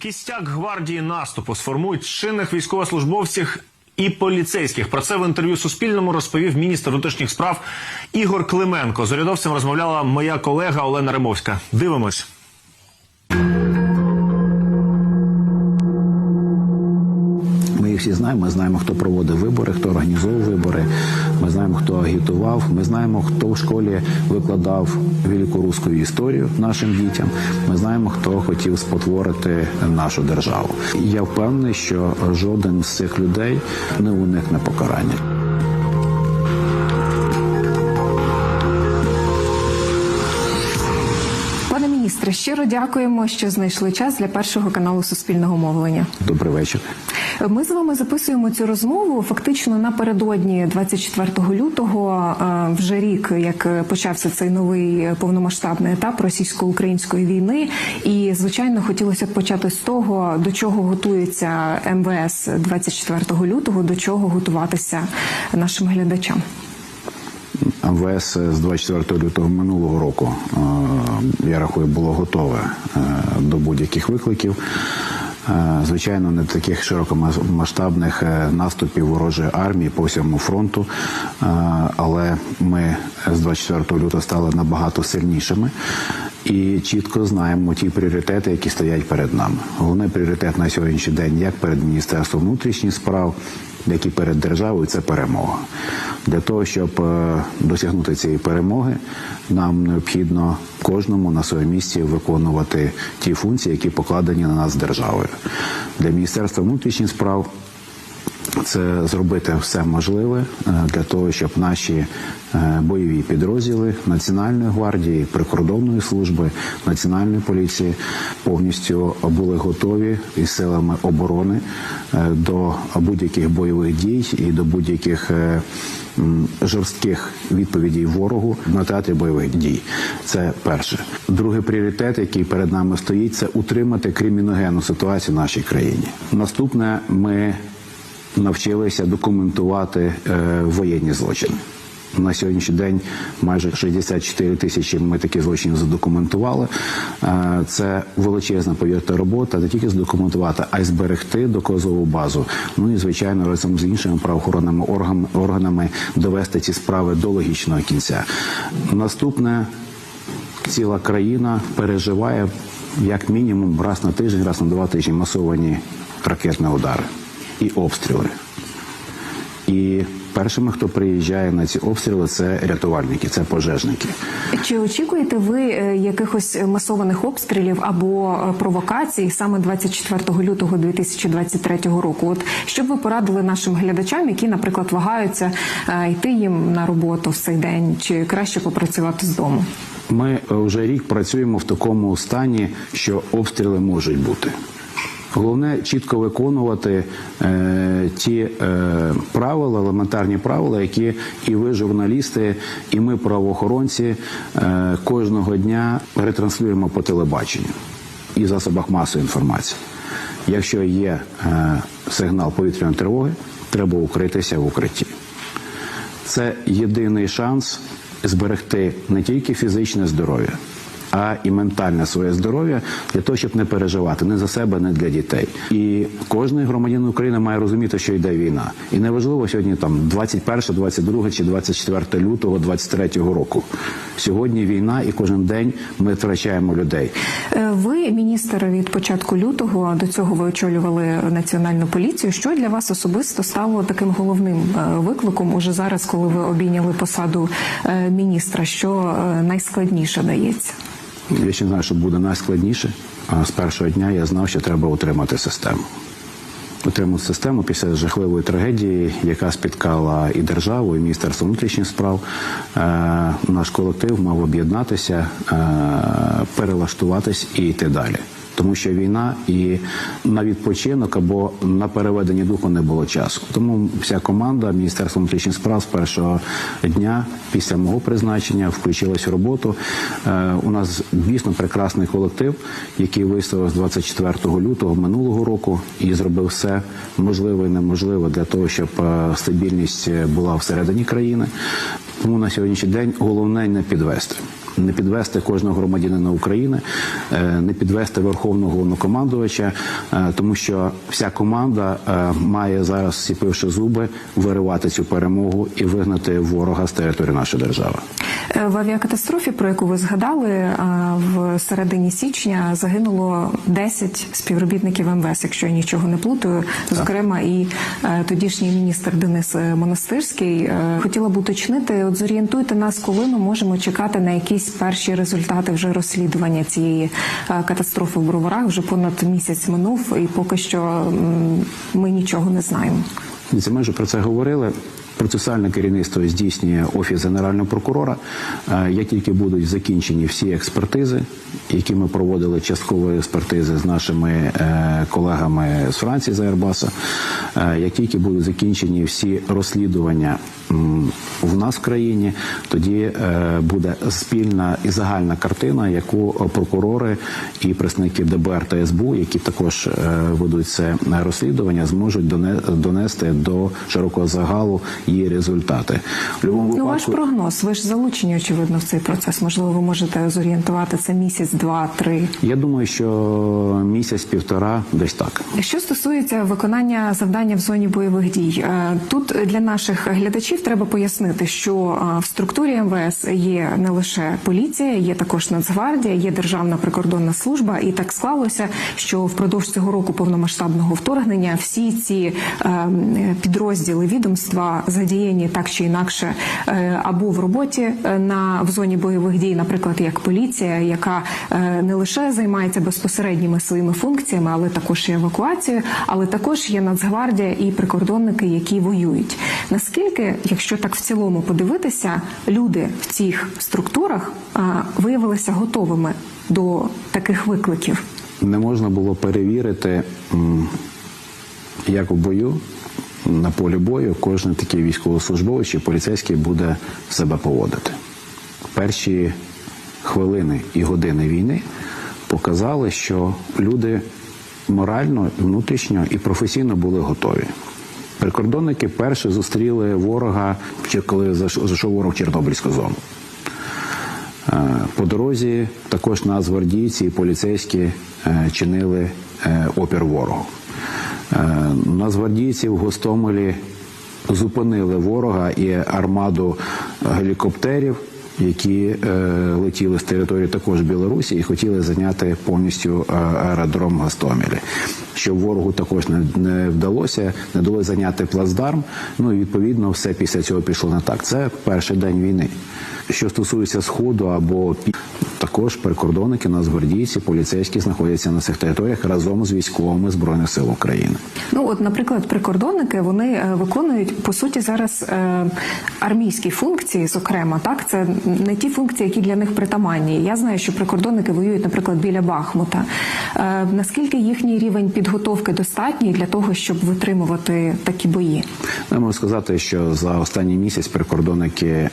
Кістяк гвардії наступу сформують чинних військовослужбовців і поліцейських. Про це в інтерв'ю Суспільному розповів міністр внутрішніх справ Ігор Клименко. З урядовцем розмовляла моя колега Олена Римовська. Дивимось. Всі знаємо. Ми знаємо, хто проводив вибори, хто організовував вибори. Ми знаємо, хто агітував. Ми знаємо, хто в школі викладав великоруську історію нашим дітям. Ми знаємо, хто хотів спотворити нашу державу. Я впевнений, що жоден з цих людей не уникне покарання. Щиро дякуємо, що знайшли час для першого каналу Суспільного мовлення. Добрий вечір. Ми з вами записуємо цю розмову фактично напередодні 24 лютого. е, Вже рік, як почався цей новий повномасштабний етап російсько-української війни. І звичайно, хотілося б почати з того, до чого готується МВС 24 лютого, до чого готуватися нашим глядачам. МВС з 24 лютого минулого року, е, я рахую, було готове е, до будь-яких викликів. Е, Звичайно, не таких широкомасштабних е, наступів ворожої армії по всьому фронту, е, але ми з 24 лютого стали набагато сильнішими і чітко знаємо ті пріоритети, які стоять перед нами. Головний пріоритет на сьогоднішній день, як перед Міністерством внутрішніх справ, як і перед державою, це перемога. Для того, щоб е, досягнути цієї перемоги, нам необхідно кожному на своєму місці виконувати ті функції, які покладені на нас державою. Для Міністерства внутрішніх справ це зробити все можливе е, для того, щоб наші е, бойові підрозділи Національної гвардії, прикордонної служби, національної поліції повністю були готові із силами оборони е, до будь-яких бойових дій і до будь-яких жорстких відповідей ворогу на театрі бойових дій. Це перше. Другий пріоритет, який перед нами стоїть, це утримати криміногенну ситуацію в нашій країні. Наступне ми навчилися документувати е, воєнні злочини. На сьогоднішній день майже 64 тисячі ми такі злочини задокументували. Е, Це величезна повірте робота, не тільки задокументувати, а й зберегти доказову базу. Ну і звичайно, разом з іншими правоохоронними органами довести ці справи до логічного кінця. Наступне ціла країна переживає як мінімум раз на тиждень, раз на два тижні масовані ракетні удари і обстріли. І першими, хто приїжджає на ці обстріли, це рятувальники, це пожежники. Чи очікуєте ви е, якихось масованих обстрілів або е, провокацій саме 24 лютого 2023 року? От що б ви порадили нашим глядачам, які, наприклад, вагаються е, йти їм на роботу в цей день, чи краще попрацювати з дому? Ми вже рік працюємо в такому стані, що обстріли можуть бути. Головне чітко виконувати е, ті е, правила, елементарні правила, які і ви, журналісти, і ми, правоохоронці, е, кожного дня ретранслюємо по телебаченню і засобах масової інформації. Якщо є е, сигнал повітряної тривоги, треба укритися в укритті. Це єдиний шанс зберегти не тільки фізичне здоров'я, а і ментальне своє здоров'я для того, щоб не переживати не за себе, не для дітей. І кожен громадянин України має розуміти, що йде війна. І неважливо сьогодні там 21, 22 чи 24 лютого 23 року. Сьогодні війна, і кожен день ми втрачаємо людей. Е, Ви міністр від початку лютого. До цього ви очолювали національну поліцію. Що для вас особисто стало таким головним е, викликом уже зараз, коли ви обійняли посаду е, міністра? Що найскладніше дається? Я ще знаю, що буде найскладніше. А з першого дня я знав, що треба утримати систему. Отримати систему після жахливої трагедії, яка спіткала і державу, і міністерство внутрішніх справ. Е, наш колектив мав об'єднатися, е, перелаштуватись і йти далі. Тому що війна і на відпочинок або на переведення духу не було часу. Тому вся команда Міністерства внутрішніх справ з першого дня після мого призначення включилась в роботу. Е, у нас дійсно прекрасний колектив, який виставив з 24 лютого минулого року і зробив все можливе і неможливе для того, щоб е, стабільність була всередині країни. Тому на сьогоднішній день головне не підвести. Не підвести кожного громадянина України, е, не підвести верховного головнокомандувача, е, тому що вся команда е, має зараз, сіпивши зуби, виривати цю перемогу і вигнати ворога з території нашої держави. В авіакатастрофі, про яку ви згадали, в середині січня загинуло 10 співробітників МВС, якщо я нічого не плутаю. Зокрема, і тодішній міністр Денис Монастирський. Хотіла б уточнити, от зорієнтуйте нас, коли ми можемо чекати на якісь перші результати вже розслідування цієї е, катастрофи в Броварах. Вже понад місяць минув, і поки що ми нічого не знаємо. Ми вже про це говорили. Процесуальне керівництво здійснює офіс генерального прокурора. Е, Як тільки будуть закінчені всі експертизи, які ми проводили часткові експертизи з нашими е, колегами з Франції з е, як тільки будуть закінчені всі розслідування в нас в країні, тоді е, буде спільна і загальна картина, яку прокурори і представники ДБР та СБУ, які також е, ведуть це розслідування, зможуть доне- донести до широкого загалу її результати. В будь-якому Ну, ваш прогноз, ви ж залучені, очевидно, в цей процес. Можливо, ви можете зорієнтувати це місяць, два, три. я думаю, що місяць-півтора десь так. Що стосується виконання завдання в зоні бойових дій, е, тут для наших глядачів треба пояснити, що в структурі МВС є не лише поліція, є також Нацгвардія, є Державна прикордонна служба, і так склалося, що впродовж цього року повномасштабного вторгнення всі ці е, підрозділи відомства задіяні так чи інакше е, або в роботі е, на в зоні бойових дій, наприклад, як поліція, яка не лише займається безпосередніми своїми функціями, але також і евакуацією, але також є Нацгвардія і прикордонники, які воюють. Наскільки, якщо так в цілому подивитися, люди в цих структурах виявилися готовими до таких викликів? Не можна було перевірити, як в бою на полі бою кожен такий військовослужбовець чи поліцейський буде себе поводити. Перші хвилини і години війни показали, що люди морально, внутрішньо і професійно були готові. Прикордонники перші зустріли ворога, коли зайшов ворог в Чорнобильську зону. Е, По дорозі також нацгвардійці і поліцейські е, чинили е, опір ворогу. Нацгвардійці в Гостомелі зупинили ворога і армаду гелікоптерів, які летіли з території також Білорусі і хотіли зайняти повністю аеродром Гостомелі. Що ворогу також не, не вдалося, не вдалося зайняти плацдарм. Ну і відповідно все після цього пішло не так. Це перший день війни. Що стосується сходу або також прикордонники, нацгвардійці, поліцейські знаходяться на цих територіях разом з військовими збройних сил України. Ну, от, наприклад, прикордонники вони е, виконують по суті зараз е, армійські функції, зокрема, так це не ті функції, які для них притаманні. Я знаю, що прикордонники воюють, наприклад, біля Бахмута. Е, наскільки їхній рівень підготовки достатній для того, щоб витримувати такі бої? Я можу сказати, що за останній місяць прикордонники е,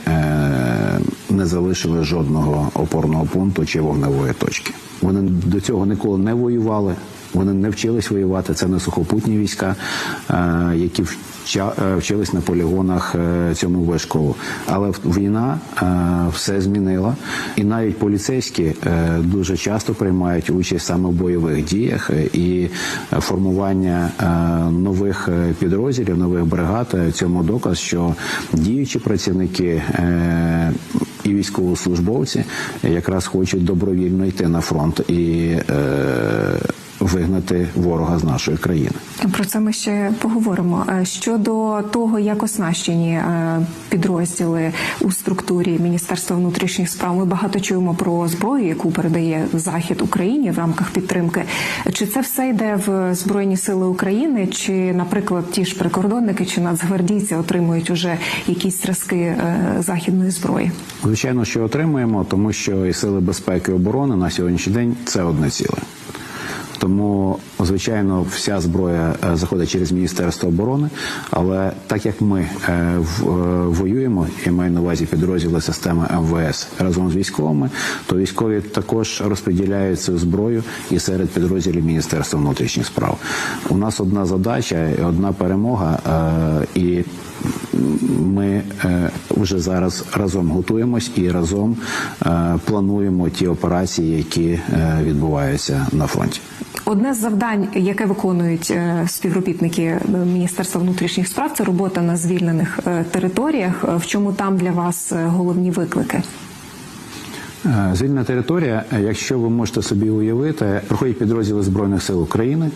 не залишили жодного опорного пункту чи вогневої точки. Вони до цього ніколи не воювали. Вони не вчились воювати. Це не сухопутні війська, е, які вчились на полігонах е, цьому вишколу. Але війна е, все змінила, і навіть поліцейські е, дуже часто приймають участь саме в бойових діях е, і е, формування е, нових е, підрозділів, нових бригад. е, Цьому доказ, що діючі працівники. е, І військовослужбовці якраз хочуть добровільно йти на фронт і е, вигнати ворога з нашої країни. Про це ми ще поговоримо. Е, Щодо того, як оснащені е, підрозділи у структурі Міністерства внутрішніх справ, ми багато чуємо про зброю, яку передає Захід Україні в рамках підтримки. Чи це все йде в Збройні Сили України, чи, наприклад, ті ж прикордонники чи нацгвардійці отримують уже якісь зразки е, західної зброї? Звичайно, що отримуємо, тому що і сили безпеки і оборони на сьогоднішній день це одне ціле. Тому, звичайно, вся зброя е, заходить через Міністерство оборони. Але так як ми е, е, воюємо, я маю на увазі підрозділи системи МВС разом з військовими, то військові також розподіляють цю зброю і серед підрозділів Міністерства внутрішніх справ. У нас одна задача, і одна перемога, і ми вже зараз разом готуємось і разом плануємо ті операції, які відбуваються на фронті. Одне з завдань, яке виконують е, співробітники е, Міністерства внутрішніх справ, це робота на звільнених е, територіях. В чому там для вас головні виклики? Звільнена територія, якщо ви можете собі уявити, проходять підрозділи Збройних сил України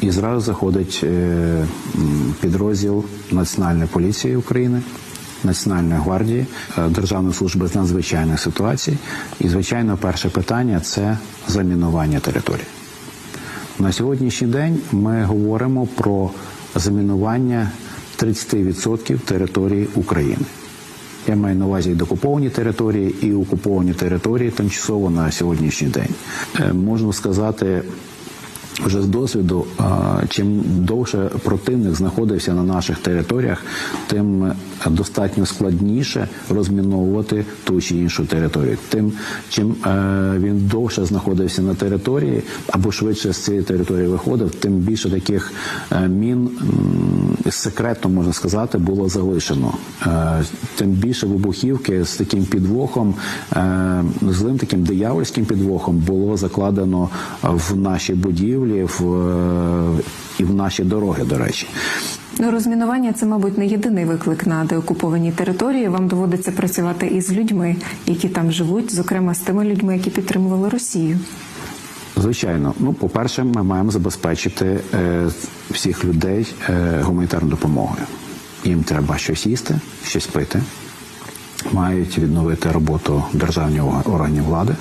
і зразу заходить підрозділ Національної поліції України. Національної гвардії, Державної служби з надзвичайних ситуацій. І, звичайно, перше питання це замінування території. На сьогоднішній день ми говоримо про замінування 30% території України. Я маю на увазі докуповані території, і окуповані території тимчасово на сьогоднішній день. Е, Можна сказати. Вже з досвіду, чим довше противник знаходився на наших територіях, тим достатньо складніше розміновувати ту чи іншу територію. Тим чим е, він довше знаходився на території або швидше з цієї території виходив, тим більше таких е, мін м, секретно можна сказати було залишено. Е, Тим більше вибухівки з таким підвохом, е, злим таким диявольським підвохом було закладено в наші будівлі в, е, і в наші дороги, до речі. Ну, розмінування це, мабуть, не єдиний виклик на деокупованій території. Вам доводиться працювати із людьми, які там живуть, зокрема з тими людьми, які підтримували Росію. Звичайно, ну по-перше, ми маємо забезпечити е, всіх людей е, гуманітарною допомогою. Їм треба щось їсти, щось пити, мають відновити роботу державних органів влади.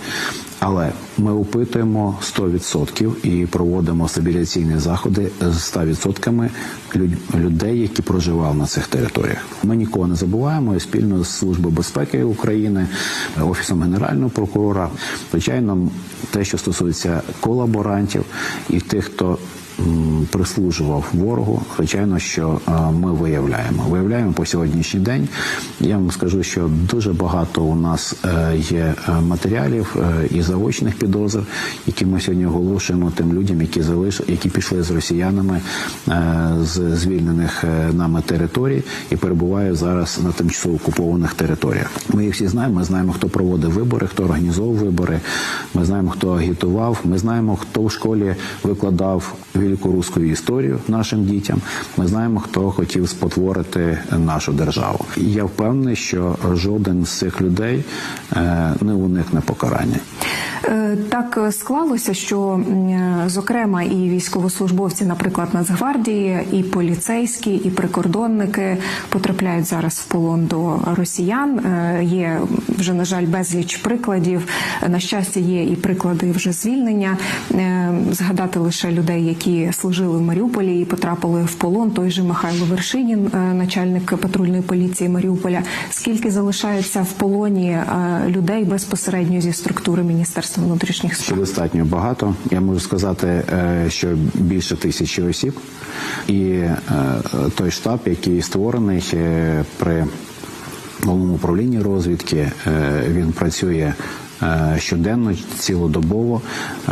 Але ми опитуємо 100% і проводимо стабіляційні заходи з 100% люд- людей, які проживали на цих територіях. Ми нікого не забуваємо і спільно з Службою безпеки України, офісом генерального прокурора. Звичайно, те, що стосується колаборантів і тих, хто прислужував ворогу, звичайно, що е, ми виявляємо. Виявляємо по сьогоднішній день. Я вам скажу, що дуже багато у нас е, є е, матеріалів і заочних підозр, які ми сьогодні оголошуємо тим людям, які залиш... які пішли з росіянами з звільнених нами територій і перебувають зараз на тимчасово окупованих територіях. Ми їх всі знаємо. Ми знаємо, хто проводив вибори, хто організовував вибори. Ми знаємо, хто агітував. Ми знаємо, хто в школі викладав великоруську історію нашим дітям. Ми знаємо, хто хотів спотворити нашу державу. Я впевнений, що жоден з цих людей е, не уникне покарання. Е, Так склалося, що зокрема і військовослужбовці, наприклад, Нацгвардії, і поліцейські, і прикордонники потрапляють зараз в полон до росіян. Е, Є вже на жаль безліч прикладів. На щастя, є і приклади вже звільнення. Згадати лише людей, які служили в Маріуполі і потрапили в полон. Той же Михайло Вершинін, е, начальник патрульної поліції Маріуполя. Скільки залишається в полоні е, людей безпосередньо зі структури Міністерства внутрішніх справ? достатньо багато. Я можу сказати, е, що більше тисячі осіб, і той штаб, який створений при головному управлінні розвідки, він працює. Е, Щоденно, цілодобово е,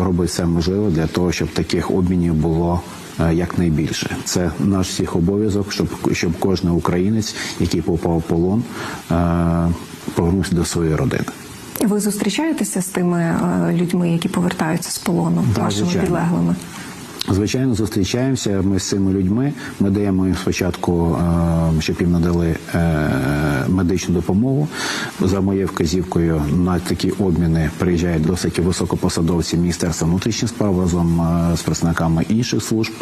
робить все можливе для того, щоб таких обмінів було е, якнайбільше. Це наш всіх обов'язок, щоб щоб кожен українець, який попав в полон, повернувся до своєї родини. Ви зустрічаєтеся з тими людьми, які повертаються з полону, да, вашими звичайно. підлеглими? Звичайно, зустрічаємося ми з цими людьми. Ми даємо їм спочатку, е, щоб їм надали е, медичну допомогу. За моєю вказівкою на такі обміни приїжджають досить високопосадовці Міністерства внутрішніх справ разом е, з представниками інших служб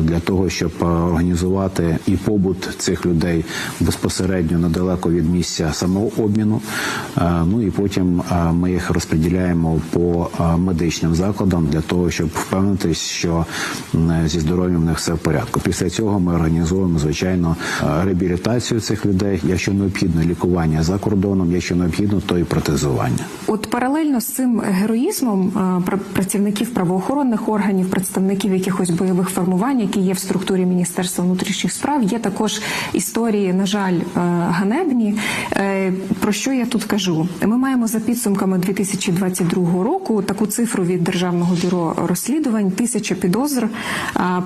для того, щоб організувати і побут цих людей безпосередньо недалеко від місця самого обміну. Ну і потім ми їх розподіляємо по медичним закладам для того, щоб впевнитись, що зі здоров'ям в них все в порядку. Після цього ми організуємо звичайно реабілітацію цих людей, якщо необхідно лікування за кордоном, якщо необхідно, то і протезування. От паралельно з цим героїзмом працівників правоохоронних органів, представників якихось бойових формувань, які є в структурі Міністерства внутрішніх справ, є також історії, на жаль, ганебні. Е, Про що я тут кажу? Ми маємо за підсумками 2022 року таку цифру від Державного бюро розслідувань: тисяча підозр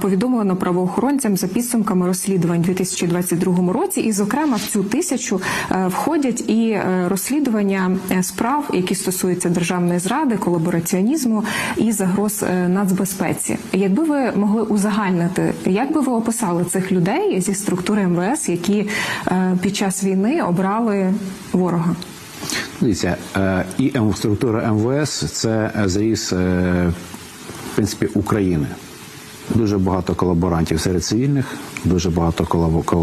повідомлено правоохоронцям за підсумками розслідувань у 2022 році. І, зокрема, в цю тисячу е, входять і е, розслідування е, справ, які стосуються державної зради, колабораціонізму і загроз нацбезпеці. Якби ви могли узагальнити, як би ви описали цих людей зі структури МВС, які під час війни обрали ворога? Дивіться, е, і структура МВС це е, зріз е, в принципі України. Дуже багато колаборантів серед цивільних, дуже багато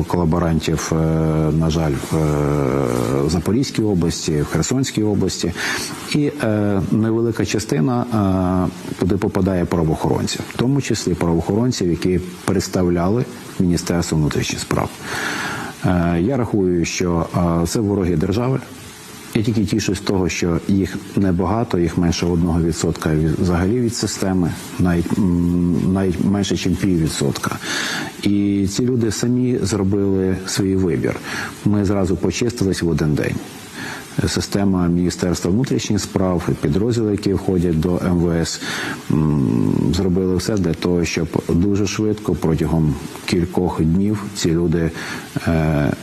колаборантів, на жаль, в Запорізькій області, в Херсонській області, і невелика частина туди попадає правоохоронців, в тому числі правоохоронців, які представляли Міністерство внутрішніх справ. Я рахую, що це вороги держави. Я тільки тішусь з того, що їх небагато, їх менше 1% від- взагалі від системи, навіть, навіть менше, ніж піввідсотка. І ці люди самі зробили свій вибір. Ми зразу почистились в один день. Система Міністерства внутрішніх справ, підрозділи, які входять до МВС, зробили все для того, щоб дуже швидко протягом кількох днів ці люди. Е,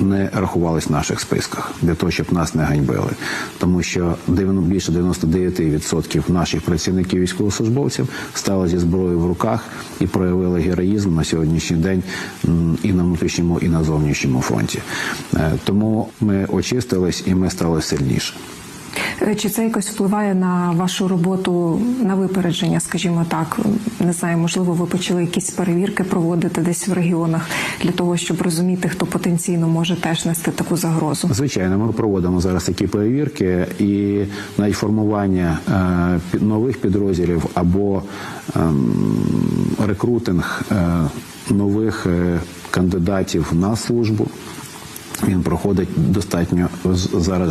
не рахувались в наших списках для того, щоб нас не ганьбили, тому що 90 більше 99% наших працівників військовослужбовців стали зі зброєю в руках і проявили героїзм на сьогоднішній день і на внутрішньому, і на зовнішньому фронті. Е, Тому ми очистились і ми стали сильніше. Е, Чи це якось впливає на вашу роботу на випередження, скажімо так? Не знаю, можливо, ви почали якісь перевірки проводити десь в регіонах для того, щоб розуміти, хто потенційно може теж нести таку загрозу? Звичайно, ми проводимо зараз такі перевірки і навіть формування е, нових підрозділів або ем, рекрутинг е, нових кандидатів на службу. Він проходить достатньо зараз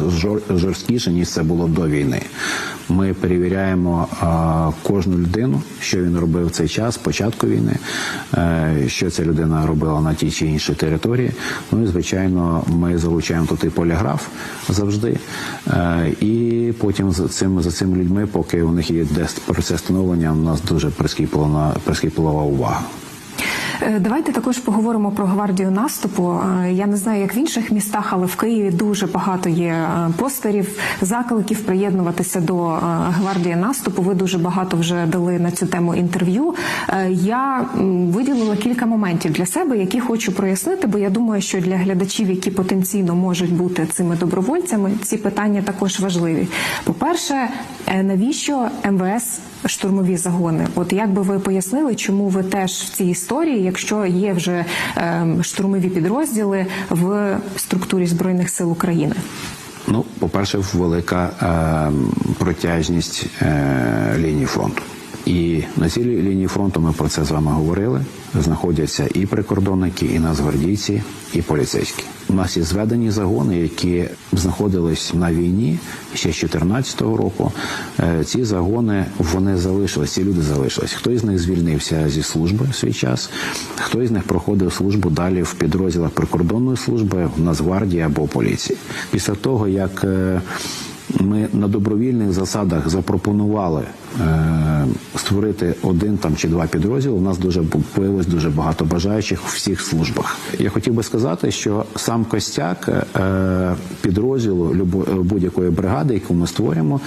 жорсткіше, ніж це було до війни. Ми перевіряємо кожну людину, що він робив в цей час, початку війни, е, що ця людина робила на тій чи іншій території. Ну і звичайно, ми залучаємо тут і поліграф завжди. Е, І потім за цим за цими людьми, поки у них є процес становлення, у нас дуже прискіплена прискіплива увага. Е, Давайте також поговоримо про гвардію наступу. Е, Я не знаю, як в інших містах, але в Києві дуже багато є е, постерів, закликів приєднуватися до гвардії наступу. Ви дуже багато вже дали на цю тему інтерв'ю. Я виділила кілька моментів для себе, які хочу прояснити, бо я думаю, що для глядачів, які потенційно можуть бути цими добровольцями, ці питання також важливі. По-перше, е, навіщо МВС штурмові загони? От як би ви пояснили, чому ви теж в цій історії, якщо є вже ем, штурмові підрозділи в структурі збройних сил України? Ну, по-перше, велика е, протяжність е, лінії фронту. І на цій лі- лінії фронту ми про це з вами говорили. Знаходяться і прикордонники, і нацгвардійці, і поліцейські. У нас є зведені загони, які знаходились на війні ще з 2014 року. Е, Ці загони вони залишились, ці люди залишились. Хтось з них звільнився зі служби в свій час, хтось з них проходив службу далі в підрозділах прикордонної служби, в Нацгвардії або поліції. Після того як е, ми на добровільних засадах запропонували створити один там чи два підрозділи. У нас дуже появилось дуже багато бажаючих у всіх службах. Я хотів би сказати, що сам костяк е, підрозділу будь-якої бригади, яку ми створюємо,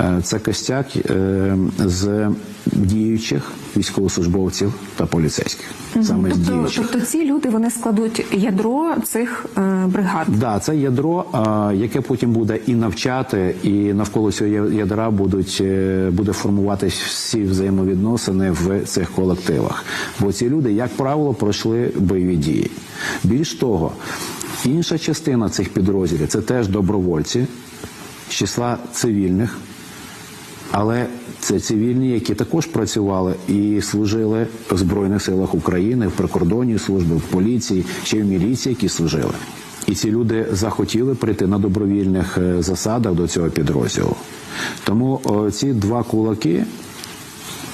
е, це костяк е, з діючих військовослужбовців та поліцейських. Саме з Тобто, діючих. тобто ці люди вони складуть ядро цих е, бригад. Да, це ядро, яке потім буде і навчати, і навколо цього ядра будуть е, буде формуватись всі взаємовідносини в цих колективах. Бо ці люди, як правило, пройшли бойові дії. Більш того, інша частина цих підрозділів це теж добровольці з числа цивільних. Але це цивільні, які також працювали і служили в Збройних силах України, в прикордонній службі, в поліції, й в міліції, які служили. І ці люди захотіли прийти на добровільних е, засадах до цього підрозділу. Тому ці два кулаки е,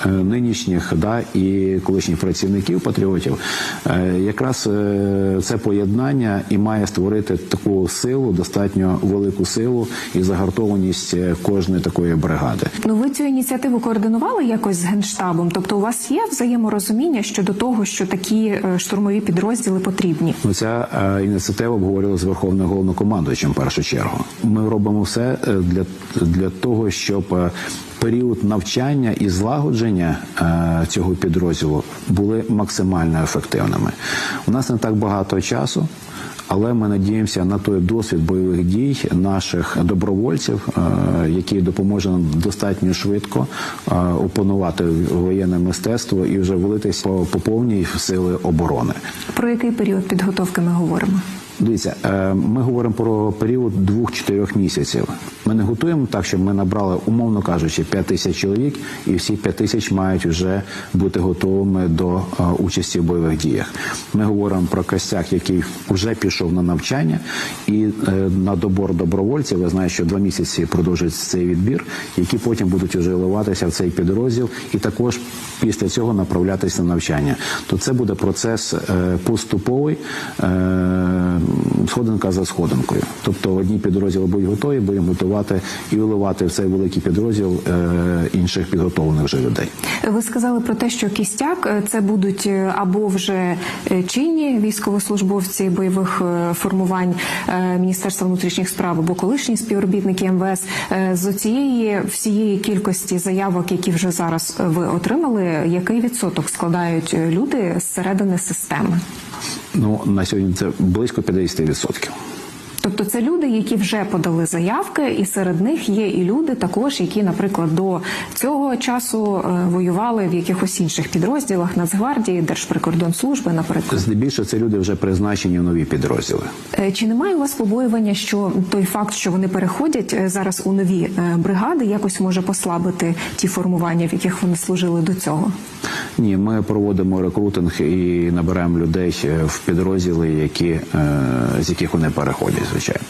нинішніх да, і колишніх працівників патріотів, е, якраз е, це поєднання і має створити таку силу, достатньо велику силу і загартованість е, кожної такої бригади. Ну ви цю ініціативу координували якось з генштабом? Тобто, у вас є взаєморозуміння щодо того, що такі е, штурмові підрозділи потрібні? Ну, Ця е, ініціатива обговорювалася з Верховним головнокомандуючим в першу чергу. Ми робимо все е, для, для того, щоб е, період навчання і злагодження е, цього підрозділу були максимально ефективними. У нас не так багато часу. Але ми надіємося на той досвід бойових дій наших добровольців, е, який допоможе нам достатньо швидко е, опанувати воєнне мистецтво і вже влитись по, по повній сили оборони. Про який період підготовки ми говоримо? Дивіться, е, ми говоримо про період двох-чотирьох місяців. Ми не готуємо так, щоб ми набрали, умовно кажучи, 5 тисяч чоловік, і всі 5 тисяч мають вже бути готовими до е, участі в бойових діях. Ми говоримо про костяк, який вже пішов на навчання, і е, на добор добровольців. Ви знаєте, що два місяці продовжується цей відбір, які потім будуть вже вливатися в цей підрозділ, і також після цього направлятися на навчання. То це буде процес поступовий. Сходинка за сходинкою. Тобто одні підрозділи будуть готові, будемо готувати і виливати в цей великий підрозділ е, інших підготовлених вже людей. Ви сказали про те, що кістяк е, це будуть е, або вже чинні військовослужбовці бойових формувань Міністерства внутрішніх справ або колишні співробітники МВС. З цієї всієї кількості заявок, які вже зараз ви отримали, який відсоток складають люди зсередини системи? Ну на сьогодні це близько 50%. Тобто це люди, які вже подали заявки, і серед них є і люди, також які, наприклад, до цього часу е, воювали в якихось інших підрозділах Нацгвардії, Держприкордонслужби, наприклад. Здебільшого це люди вже призначені в нові підрозділи. Е, Чи немає у вас побоювання, що той факт, що вони переходять е, зараз у нові бригади, якось може послабити ті формування, в яких вони служили до цього? Ні, ми проводимо рекрутинг і набираємо людей в підрозділи, які з яких вони переходять, звичайно.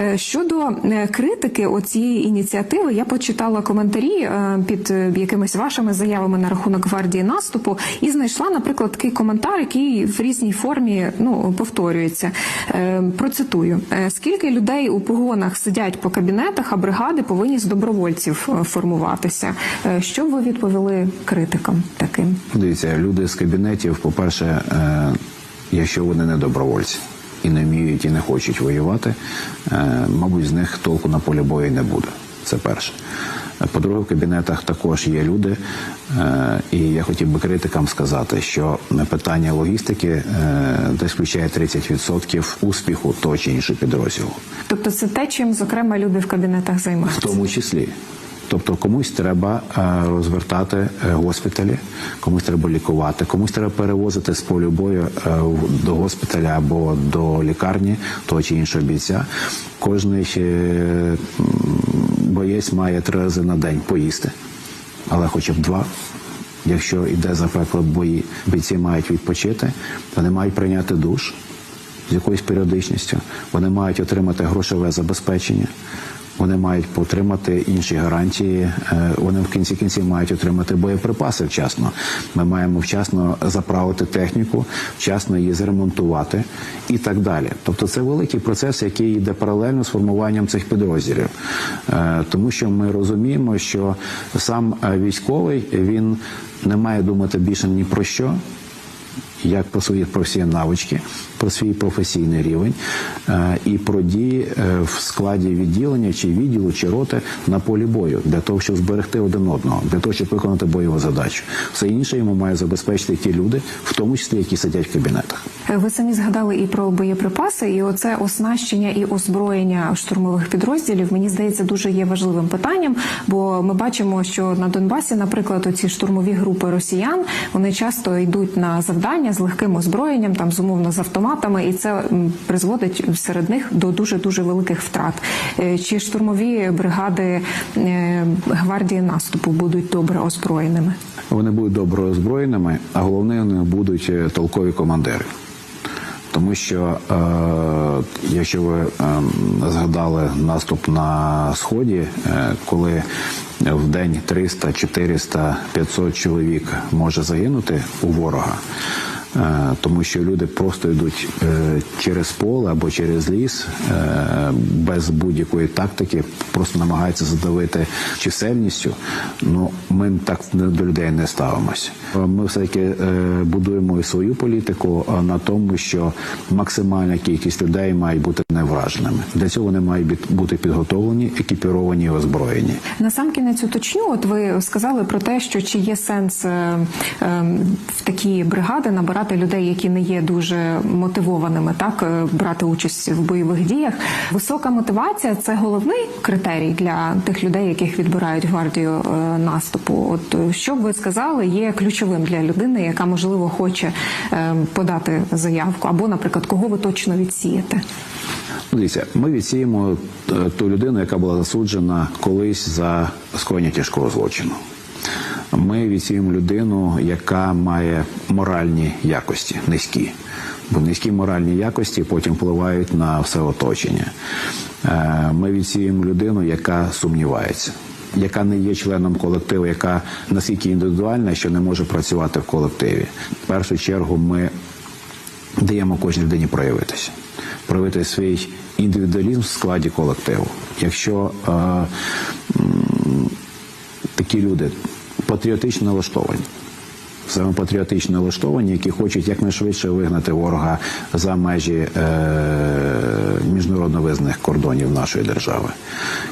Е, Щодо е, критики оцієї ініціативи, я почитала коментарі е, під якимись вашими заявами на рахунок гвардії наступу і знайшла, наприклад, такий коментар, який в різній формі ну повторюється. Процитую: скільки людей у погонах сидять по кабінетах, а бригади повинні з добровольців формуватися. Що ви відповіли критикам таким? Дивіться, люди з кабінетів, по-перше, е, якщо вони не добровольці і не вміють і не хочуть воювати, е, мабуть, з них толку на полі бою не буде. Це перше. По-друге, в кабінетах також є люди, е, і я хотів би критикам сказати, що питання логістики е, десь включає 30% успіху того чи іншого підрозділу. Тобто, це те, чим зокрема люди в кабінетах займаються? В тому числі. Тобто комусь треба е, розвертати е, госпіталі, комусь треба лікувати, комусь треба перевозити з полю бою е, до госпіталя або до лікарні того чи іншого бійця. Кожний боєць має три рази на день поїсти, але хоча б два. Якщо йде запекло бої, бійці мають відпочити, вони мають прийняти душ з якоюсь періодичністю. Вони мають отримати грошове забезпечення. Вони мають отримати інші гарантії. е, Вони в кінці кінців мають отримати боєприпаси вчасно. Ми маємо вчасно заправити техніку, вчасно її зремонтувати і так далі. Тобто, це великий процес, який йде паралельно з формуванням цих підрозділів, Е, тому що ми розуміємо, що сам е, військовий він не має думати більше ні про що як про свої професійні навички, про свій професійний рівень е, і про дії е, в складі відділення чи відділу, чи роти на полі бою для того, щоб зберегти один одного, для того, щоб виконати бойову задачу. Все інше йому має забезпечити ті люди, в тому числі які сидять в кабінетах. Ви самі згадали і про боєприпаси, і оце оснащення і озброєння штурмових підрозділів. Мені здається, дуже є важливим питанням, бо ми бачимо, що на Донбасі, наприклад, оці штурмові групи росіян вони часто йдуть на завдання з легким озброєнням, там зумовно з автоматами, і це призводить серед них до дуже дуже великих втрат. Е, Чи штурмові бригади е, гвардії наступу будуть добре озброєними? Вони будуть добре озброєними, а головне, вони будуть е, толкові командири. Тому що е, якщо ви е, згадали наступ на сході, е, коли в день 300, 400, 500 чоловік може загинути у ворога. Е, Тому що люди просто йдуть е, через поле або через ліс е, без будь-якої тактики, просто намагаються задавити чисельністю. Ну ми так до людей не ставимося. Ми все таки будуємо і свою політику на тому, що максимальна кількість людей має бути невраженими. Для цього вони мають бути підготовлені, екіпіровані і озброєні. Насамкінець уточню, от ви сказали про те, що чи є сенс е, е, в такі бригади набирати людей, які не є дуже мотивованими, так е, брати участь в бойових діях. Висока мотивація це головний критерій для тих людей, яких відбирають гвардію е, наступу. От е, що б ви сказали, є ключовим для людини, яка можливо хоче подати заявку, або, наприклад, кого ви точно відсієте? Дивіться, ми відсіємо ту людину, яка була засуджена колись за скоєння тяжкого злочину. Ми відсіємо людину, яка має моральні якості, низькі. Бо низькі моральні якості потім впливають на все оточення. Е, Ми відсіємо людину, яка сумнівається, яка не є членом колективу, яка настільки індивідуальна, що не може працювати в колективі. В першу чергу ми даємо кожній людині проявитися, проявити свій індивідуалізм в складі колективу. Якщо е, такі люди патріотично налаштовані, саме патріотично налаштовані, які хочуть якнайшвидше вигнати ворога за межі е, міжнародно визнаних кордонів нашої держави.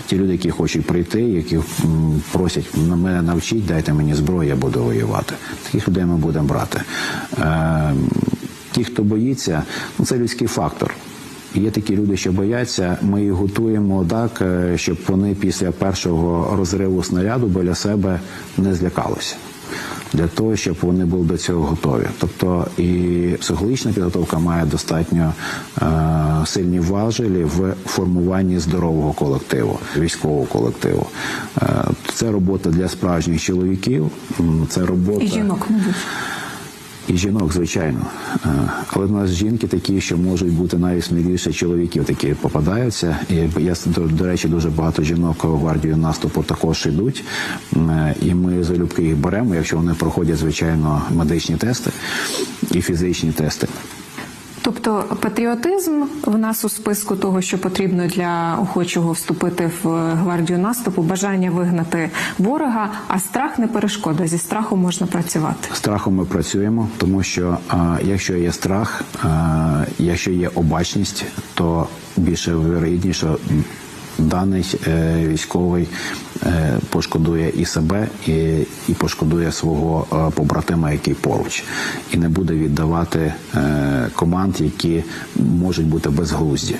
Ті люди, які хочуть прийти, які просять «На мене навчіть, дайте мені зброю, я буду воювати. Таких людей ми будемо брати. Е, ті, хто боїться, ну це людський фактор. Є такі люди, що бояться. Ми їх готуємо так, е, щоб вони після першого розриву снаряду біля себе не злякалися. Для того, щоб вони були до цього готові. Тобто і психологічна підготовка має достатньо е, сильні важелі в формуванні здорового колективу, військового колективу. Е, це робота для справжніх чоловіків, це робота І жінок, мабуть. І жінок, звичайно. Е, Але в нас жінки такі, що можуть бути навіть сміліше чоловіків, такі попадаються. І я до, речі, дуже багато жінок гвардію наступу також йдуть. Е, І ми залюбки їх беремо, якщо вони проходять, звичайно, медичні тести і фізичні тести. Тобто патріотизм в нас у списку того, що потрібно для охочого вступити в гвардію наступу, бажання вигнати ворога, а страх не перешкода. Зі страхом можна працювати. Страхом ми працюємо, тому що а, якщо є страх, а, якщо є обачність, то більше вірогідніше даний е, військовий е, пошкодує і себе, і, і пошкодує свого е, побратима, який поруч, і не буде віддавати команд, які можуть бути безглузді.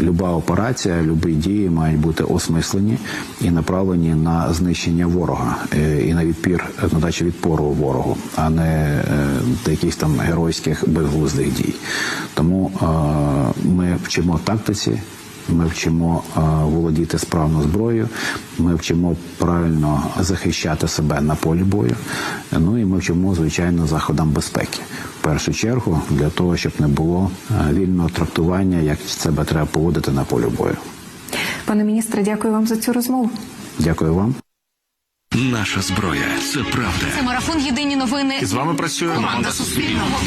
Люба операція, любі дії мають бути осмислені і направлені на знищення ворога і на відпір на дачу відпору ворогу, а не до якихось там геройських безглуздих дій. Тому ми вчимо тактиці. Ми вчимо е, володіти справно зброєю, ми вчимо правильно захищати себе на полі бою. Ну і ми вчимо, звичайно, заходам безпеки. В першу чергу для того, щоб не було е, вільного трактування, як себе треба поводити на полі бою. Пане міністре, дякую вам за цю розмову. Дякую вам. Наша зброя це правда. Це марафон Єдині новини. І з вами працює Команда Суспільного.